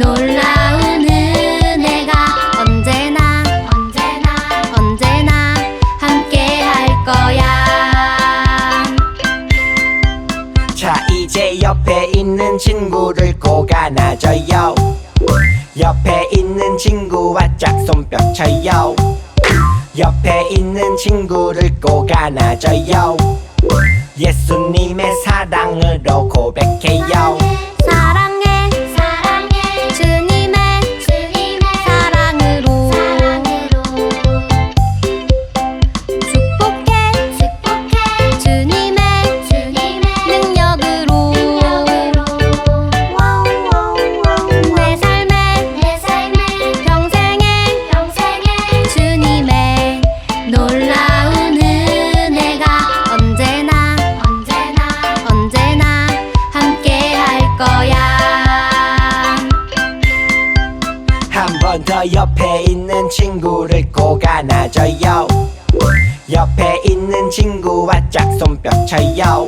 놀라운 은혜가 언제나 언제나 언제나 함께 할 거야. 자 이제 옆에 있는 친구를 꼭 안아줘요. 옆에 있는 친구와 짝손뼉 쳐요. 옆에 있는 친구를 꼭 안아줘요. 예수님의 사랑으로 고백해요. 번 더 옆에 있는 친구를 꼭 안아줘요. 옆에 있는 친구와 짝손뼉 쳐요.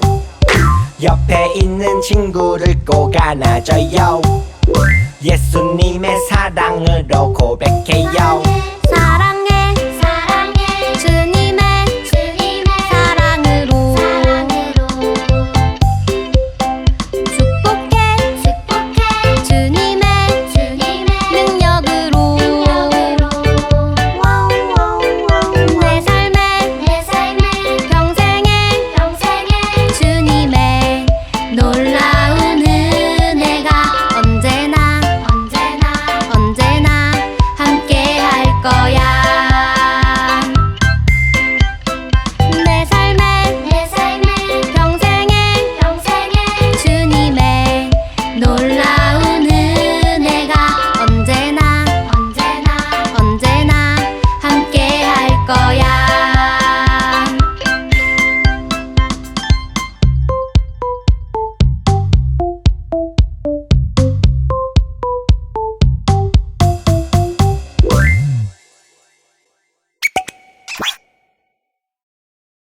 옆에 있는 친구를 꼭 안아줘요. 예수님의 사랑으로 고백해요